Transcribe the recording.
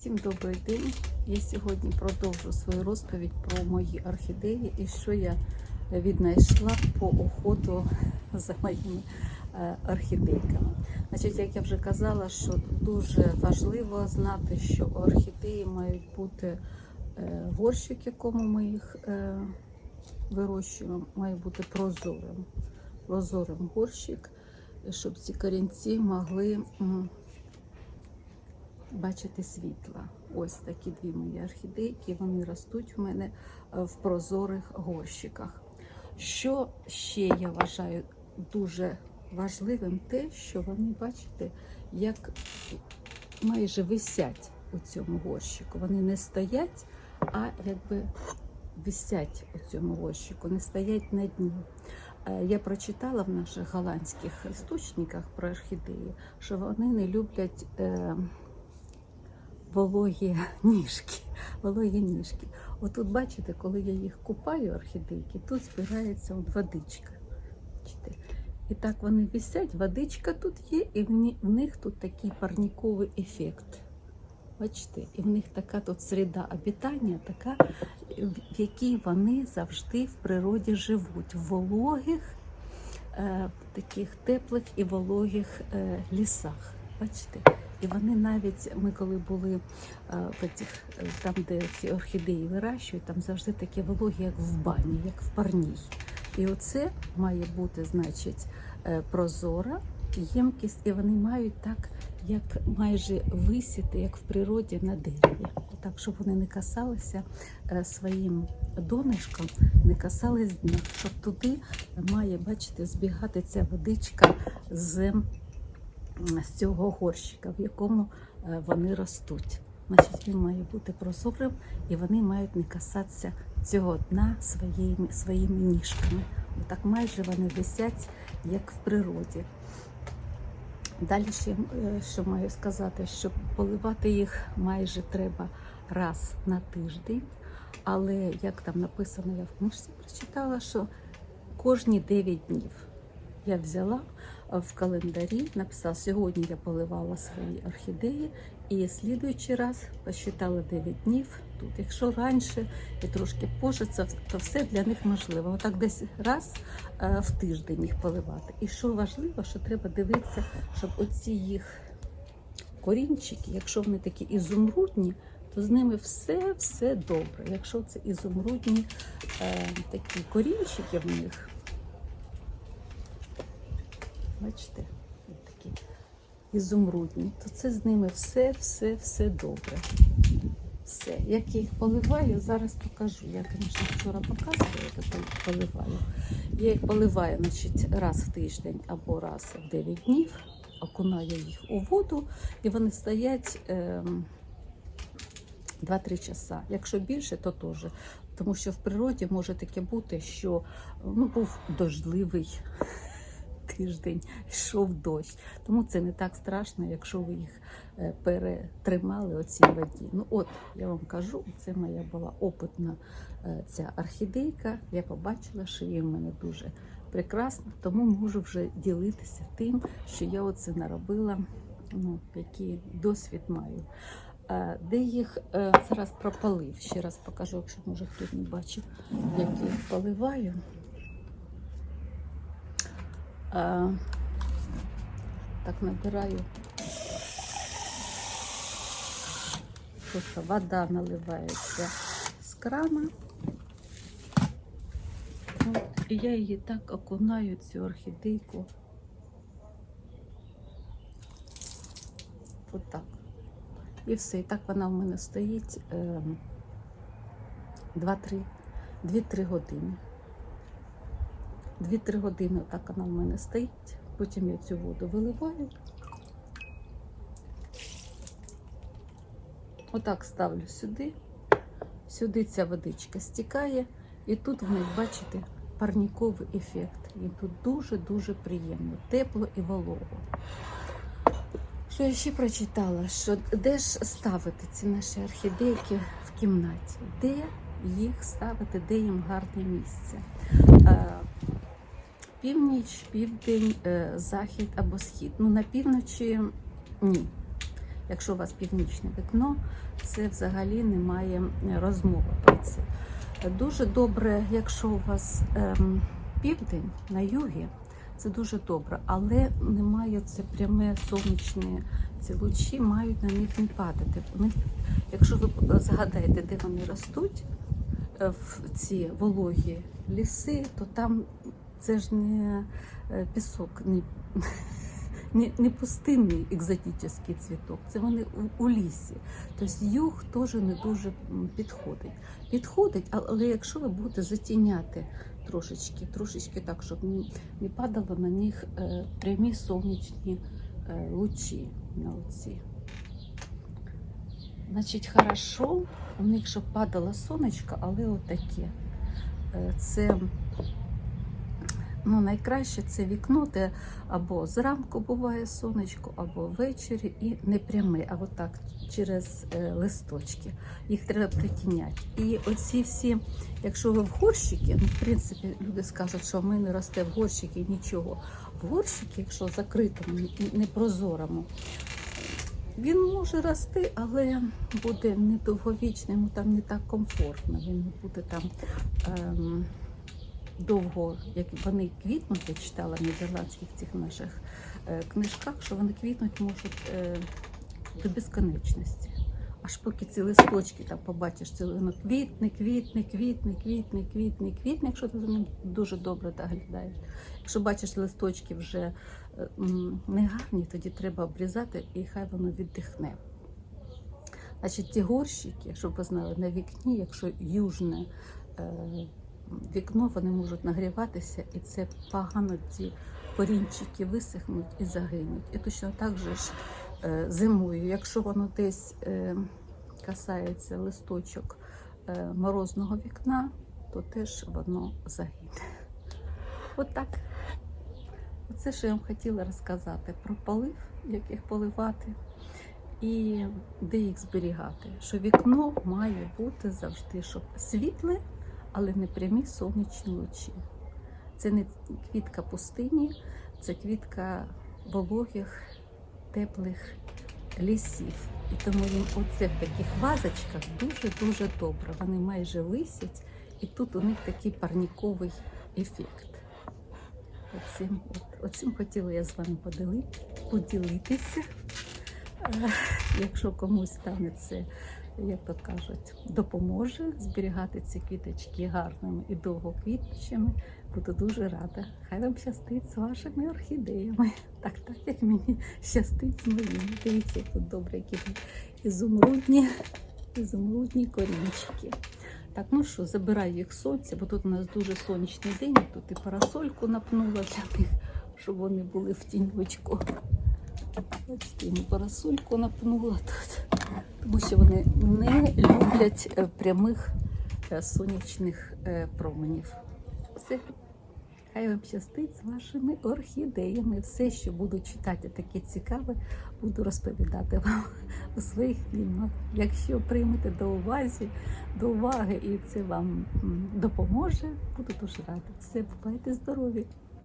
Всім добрий день. Я сьогодні продовжу свою розповідь про мої орхідеї і що я віднайшла по охоту за моїми е, орхідейками. Значить, як я вже казала, що дуже важливо знати, що орхідеї мають бути е, горщик, якому ми їх е, вирощуємо, має бути прозорим. Прозорим горщик, щоб ці корінці могли. Бачити світла. Ось такі дві мої орхідейки. Вони ростуть у мене е, в прозорих горщиках. Що ще я вважаю дуже важливим, те, що вони, бачите, як майже висять у цьому горщику. Вони не стоять, а якби висять у цьому горщику, не стоять на дні. Е, Я прочитала в наших голландських істочниках про орхідеї, що вони не люблять. Вологі ніжки. Вологі ніжки. Отут, бачите, коли я їх купаю, орхідейки, тут збирається от водичка. Бачите? І так вони висять, водичка тут є, і в них тут такий парніковий ефект. Бачите, і в них така тут середа обітання, така, в якій вони завжди в природі живуть, в вологих, е, таких теплих і вологих е, лісах. Бачите? І вони навіть, ми коли були е, в цих, е, там, де ці орхідеї вирощують, там завжди такі вологі, як в бані, як в парній. І оце має бути, значить, е, прозора ємкість, і вони мають так, як майже висіти, як в природі на дереві. Так, щоб вони не касалися своїм донишком, не касались дна. Щоб туди має, бачите, збігати ця водичка з з цього горщика, в якому е, вони ростуть. Значить, він має бути прозорим і вони мають не касатися цього дна своїми, своїми ніжками. Отак майже вони висять, як в природі. Далі ще е, що маю сказати, що поливати їх майже треба раз на тиждень. Але як там написано, я в книжці прочитала, що кожні 9 днів я взяла е, в календарі, написала, сьогодні я поливала свої орхідеї, і слідуючий раз посчитала 9 днів тут. Якщо раніше і трошки позже, то все для них можливо. Отак десь раз е, в тиждень їх поливати. І що важливо, що треба дивитися, щоб оці їх корінчики, якщо вони такі ізумрудні, то з ними все все добре. Якщо це ізумрудні е, такі корінчики в них, бачите, такі ізумрудні, то це з ними все, все, все добре. Все. Як я їх поливаю, зараз покажу. Я, звісно, вчора показувала, як я поливаю. Я їх поливаю значить, раз в тиждень або раз в 9 днів, окунаю їх у воду, і вони стоять ем, 2-3 часа. Якщо більше, то теж. Тому що в природі може таке бути, що ну, був дождливий тиждень, йшов дощ. Тому це не так страшно, якщо ви їх е, перетримали у цій воді. Ну от, я вам кажу, це моя була опитна е, ця орхідейка. Я побачила, що її в мене дуже прекрасно, тому можу вже ділитися тим, що я оце наробила, ну, який досвід маю. Е, Де їх зараз пропалив. Ще раз покажу, якщо може хтось не бачив, як я їх поливаю. Е, Так набираю. Просто вода наливається з крана. От, і я її так окунаю, цю орхідейку. Отак. І все. І так вона в мене стоїть е, 2-3 2-3 години. 2-3 години так вона в мене стоїть. Потім я цю воду виливаю. Отак ставлю сюди. Сюди ця водичка стікає. І тут в них, бачите, парніковий ефект. І тут дуже-дуже приємно, тепло і волого. Що я ще прочитала, що де ж ставити ці наші орхідейки в кімнаті? Де їх ставити, де їм гарне місце? Північ, південь, е, захід або схід. Ну, на півночі ні. Якщо у вас північне вікно, це взагалі немає розмови про це. Дуже добре, якщо у вас ем, південь на югі, це дуже добре, але немає це пряме сонячне. Ці лучі мають на них не падати. Вони, якщо ви згадаєте, де вони ростуть, е, в ці вологі ліси, то там це ж не е, пісок, не, не, не пустинний екзотичний цвіток, це вони у, у лісі. Тобто юг теж не дуже підходить. Підходить, але якщо ви будете затіняти трошечки, трошечки так, щоб не, не падало на них е, прямі сонячні е, лучі на оці. Значить, хорошо, у них щоб падало сонечко, але отаке. Е, Це ну, найкраще це вікно, де або зранку буває сонечко, або ввечері і не пряме, а отак через е, листочки. Їх треба притіняти. І оці всі, якщо ви в горщики, ну, в принципі, люди скажуть, що ми не росте в горщики нічого. В горщики, якщо закритому, непрозорому, він може рости, але буде недовговічним, йому там не так комфортно. Він буде там ем, довго, як вони квітнуть, я читала в нідерландських цих наших е, книжках, що вони квітнуть можуть е, до безконечності. Аж поки ці листочки там побачиш, це воно квітне, квітне, квітне, квітне, квітне, квітне, якщо ти за ним дуже добре доглядаєш. Якщо бачиш листочки вже е, негарні, тоді треба обрізати і хай воно віддихне. Значить, ті горщики, щоб ви знали, на вікні, якщо южне вікно, вони можуть нагріватися, і це погано ці корінчики висихнуть і загинуть. І точно так же ж е, зимою, якщо воно десь е, касається листочок е, морозного вікна, то теж воно загине. От так. Оце, що я вам хотіла розказати про полив, як їх поливати і де їх зберігати. Що вікно має бути завжди, щоб світле, але не прямі сонячні лучі. Це не квітка пустині, це квітка вологих, теплих лісів. І тому їм оце в таких вазочках дуже-дуже добре. Вони майже висять, і тут у них такий парніковий ефект. Оцим, от, оцим хотіла я з вами поділитися. Е, Якщо комусь стане це, як то кажуть, допоможе зберігати ці квіточки гарними і довгоквітчими, буду дуже рада. Хай вам щастить з вашими орхідеями. Так, так як мені щастить з моїми. Дивіться, тут добре, які ізумрудні, ізумрудні корінчики. Так, ну що, забираю їх з сонця, бо тут у нас дуже сонячний день. Тут і парасольку напнула для них, щоб вони були в тіньочку. Бачите, парасольку напнула тут, тому що вони не люблять е, прямих е, сонячних е, променів. Все. Хай вам щастить з вашими орхідеями. Все, що буду читати, таке цікаве, буду розповідати вам у своїх фільмах. Якщо приймете до уваги, до уваги і це вам допоможе, буду дуже рада. Все, бувайте здорові!